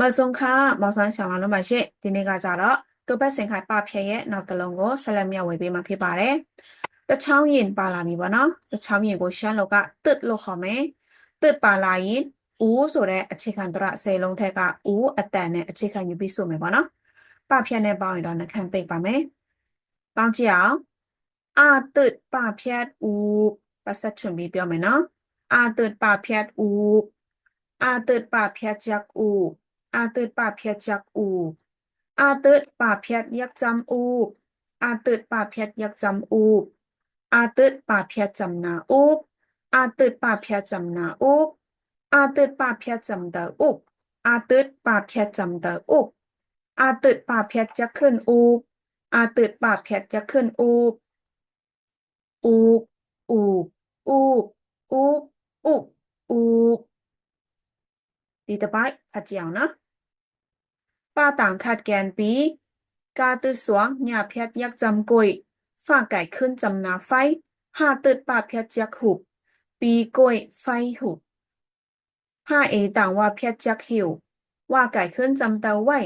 မဆုံခါမောင်ဆန်းရှောင်းလာလို့ပါရှင့်ဒီနေ့ကကြတော့သူဘက်စင်ခိုင်ပဖြဲရဲ့နောက်တစ်လုံးကိုဆက်လက်မျှဝေပေးမှာဖြစ်ပါတယ်တချောင်းရင်ပါလာပြီပေါ့နော်တချောင်းရင်ကိုရှမ်းလောက်ကတစ်လို့ခေါ်မယ်တစ်ပါလာရင်ဦးဆိုတဲ့အခြေခံတရဆယ်လုံးထက်ကဦးအတန်နဲ့အခြေခံယူပြီးဆိုမယ်ပေါ့နော်ပဖြဲနဲ့ပေါင်းရင်တော့နှခမ်းပိတ်ပါမယ်ပေါင်းကြည့်အောင်အာတစ်ပဖြဲဦးပတ်ဆက်ချွန်ပြီးပြောမယ်နော်အာတစ်ပဖြဲဦးအာတစ်ပဖြဲချက်ဦး อาเติดป่าเพียดจักอูบอาเติดป่าเพียดยักจำอูบอาเติดป่าเพียดยักจำอูบอาเติดป่าเพียดจำนาอูบอาเติดป่าเพียดจำนาอูบอาเติดป่าเพียดจำเดออูบอาเติดป่าเพียดจำเดออูบอาเติดป่าเพียดจะขึ้นอูบอาเติดป่าเพียดจะขึ้นอูบอูบอูบอูบอูบอูบอูบดีต่อไปอาเจียวนะ ป้าต่างขาดแกนปี กาตือสวงหยาเพียดยักจำกุยฝ้าไก่ขึ้นจำนาไฟหาตืดป้าเพียดยักหุบ ปีกุยไฟหุบห้าเอต่างว่าเพียดยักหิว ว่าไก่ขึ้นจำเตาไว้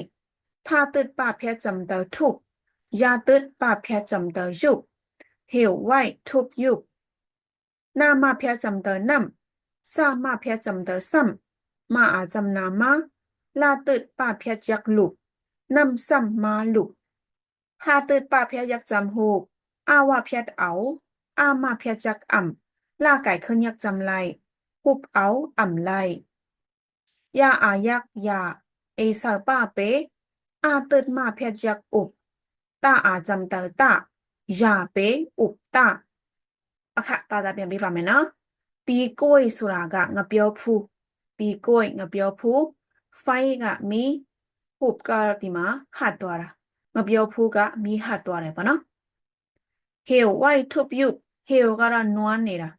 ถ้าตืดป้าเพียดจำเตาทุบยาตืดป้าเพียดจำเตายุบหิวไว้ทุบยุบหน้ามาเพียดจำเตานำสร้างมาเพียดจำเตาซ้ำมาอาจำนามา ลาตืดป่าเพียยักหลุบนำซ้ำมาหลุบหาตืดป่าเพียยักจำโหกอาว่าเพียดเอา อามาเพียจักอ่ำลาไก่ขึ้นยักจำไรปุบเอาอ่ำไรยาอายักยา เอสาป้าเป อาตืดมาเพียจักอุบตาอาจำเตอตายาเปอุบตาอะค่ะตาจะเปลี่ยนไปป่ะไหมนะปีกล้วยสุรากะงะเปียวพูปีกล้วยงะเปียวพู five ကမီ hope ကဒီမှာဟတ်သွားတာမပြောဘူးကမီဟတ်သွားတယ်ပေါ့နော် hail why to you hail ကတော့နွမ်းနေတာ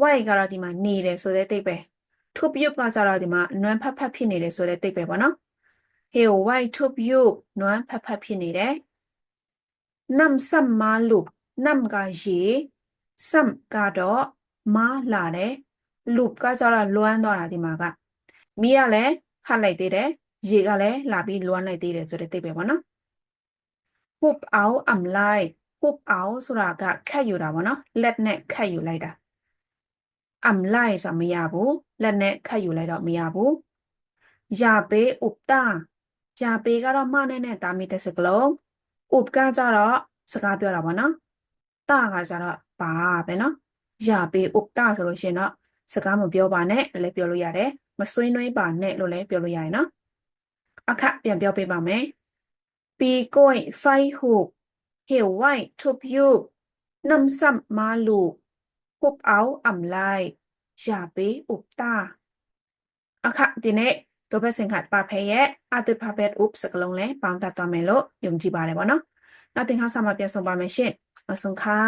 why ကတော့ဒီမှာနေတယ်ဆိုတဲ့တိတ်ပဲ to you ကကြတော့ဒီမှာနွမ်းဖတ်ဖတ်ဖြစ်နေတယ်ဆိုတဲ့တိတ်ပဲပေါ့နော် hail why to you နွမ်းဖတ်ဖတ်ဖြစ်နေတယ် nam sam ma loop nam ကရေ sam ကတော့မားလာတယ် loop ကကြတော့လွမ်းသွားတာဒီမှာကမီးကလည်း ဟတ်လိုက်သေးတယ်ရေကလည်းလာပြီးလွမ်းလိုက်သေးတယ်ဆိုတဲ့သိပဲပေါ့နော် hoop အောင်အမ်လိုက် hoop အောင်ဆိုတာကခတ်ယူတာပေါ့နော်လက်နဲ့ခတ်ယူလိုက်တာအမ်လိုက်ဆိုတာမရဘူးလက်နဲ့ခတ်ယူလိုက်တော့မရဘူးယာပေးဥပတာယာပေးကတော့မနဲ့နဲ့တာမိတဲ့စကလုံးဥပကကြတော့စကားပြောတာပေါ့နော်တာကကြတော့ပါပဲနော်ယာပေးဥပတာဆိုလို့ရှိရင်တော့ စကားမပြောပါနဲ့လည်းပြောလို့ရတယ်မဆွေးနွေးပါနဲ့လို့လည်းပြောလို့ရတယ်နော်အခပြန်ပြောပေးပါမယ်ปีก้อยไฟหูกเหวไหวทุบยุบน้ำซ้ำมาลูกหุบเอาอ่ำไลอย่าไปอุบตาအခဒီနေ့တော့ဘက်စင်ခတ်ပါဖဲရဲ့အတဖဘက်ဥပစကလုံးလဲပေါင်းတတ်သွားမယ်လို့ယုံကြည်ပါတယ်ဗောနော်။နောက်တင်ခါဆာမှာပြန်ဆောင်ပါမယ်ရှင်။မဆုံခါ